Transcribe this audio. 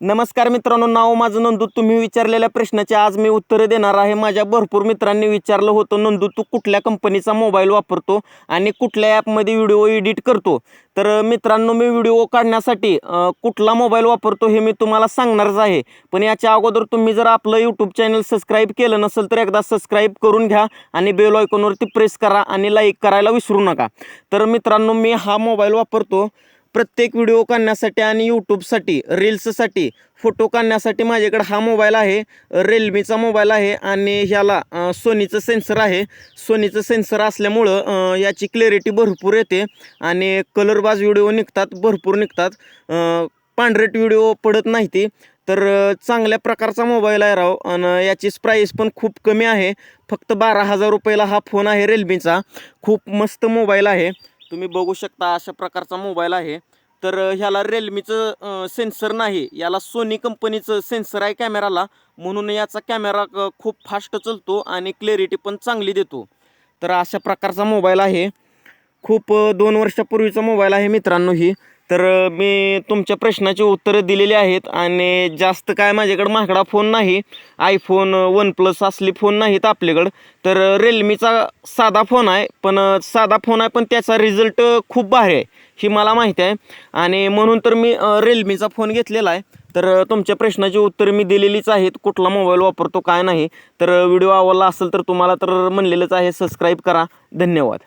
नमस्कार मित्रांनो नाव माझं नंदू. तुम्ही विचारलेल्या प्रश्नाचे आज मी उत्तरं देणार आहे. माझ्या भरपूर मित्रांनी विचारलं होतं नंदू तू कुठल्या कंपनीचा मोबाईल वापरतो आणि कुठल्या ॲपमध्ये व्हिडिओ एडिट करतो? तर मित्रांनो मी व्हिडिओ काढण्यासाठी कुठला मोबाईल वापरतो हे मी तुम्हाला सांगणारच आहे. पण याच्या अगोदर तुम्ही जर आपलं यूट्यूब चॅनल सबस्क्राईब केलं नसेल तर एकदा सबस्क्राईब करून घ्या आणि बेल आयकॉनवरती प्रेस करा आणि लाईक करायला विसरू नका. तर मित्रांनो मी हा मोबाईल वापरतो. प्रत्येक व्हिडिओ काढण्यासाठी आणि यूट्यूबसाठी रील्ससाठी फोटो काढण्यासाठी माझ्याकडे हा मोबाईल आहे. रेल्मीचा मोबाईल आहे आणि ह्याला सोनीचं सेन्सर आहे. सोनीचं सेन्सर असल्यामुळं याची क्लॅरिटी भरपूर येते आणि कलरबाज व्हिडिओ निघतात भरपूर निघतात. पांढरेट व्हिडिओ पडत नाही ती. तर चांगल्या प्रकारचा मोबाईल आहे राव आणि याची प्राईस पण खूप कमी आहे. फक्त बारा हजार रुपयाला हा फोन आहे रेल्मीचा खूप मस्त मोबाईल आहे. तुम्ही बघू शकता अशा प्रकारचा मोबाईल आहे. तर ह्याला रेल्मीचं सेन्सर नाही. याला सोनी कंपनीचं सेन्सर आहे कॅमेराला म्हणून याचा कॅमेरा खूप फास्ट चालतो आणि क्लॅरिटी पण चांगली देतो. तर अशा प्रकारचा मोबाईल आहे. खूप दोन वर्षापूर्वीचा मोबाईल आहे मित्रांनो ही. तर मी तुमच्या प्रश्नाची उत्तरं दिलेली आहेत आणि जास्त काय माझ्याकडं महागडा फोन नाही. आयफोन वन प्लस असले फोन नाहीत आपल्याकडं. तर रिअलमीचा साधा फोन आहे पण साधा फोन आहे पण त्याचा रिझल्ट खूप भारी आहे ही मला माहिती आहे. आणि म्हणून तर मी रिअलमीचा फोन घेतलेला आहे. तर तुमच्या प्रश्नाची उत्तरं मी दिलेलीच आहेत कुठला मोबाईल वापरतो काय नाही. तर व्हिडिओ आवडला असेल तर तुम्हाला तर म्हणलेलंच आहे सबस्क्राईब करा. धन्यवाद.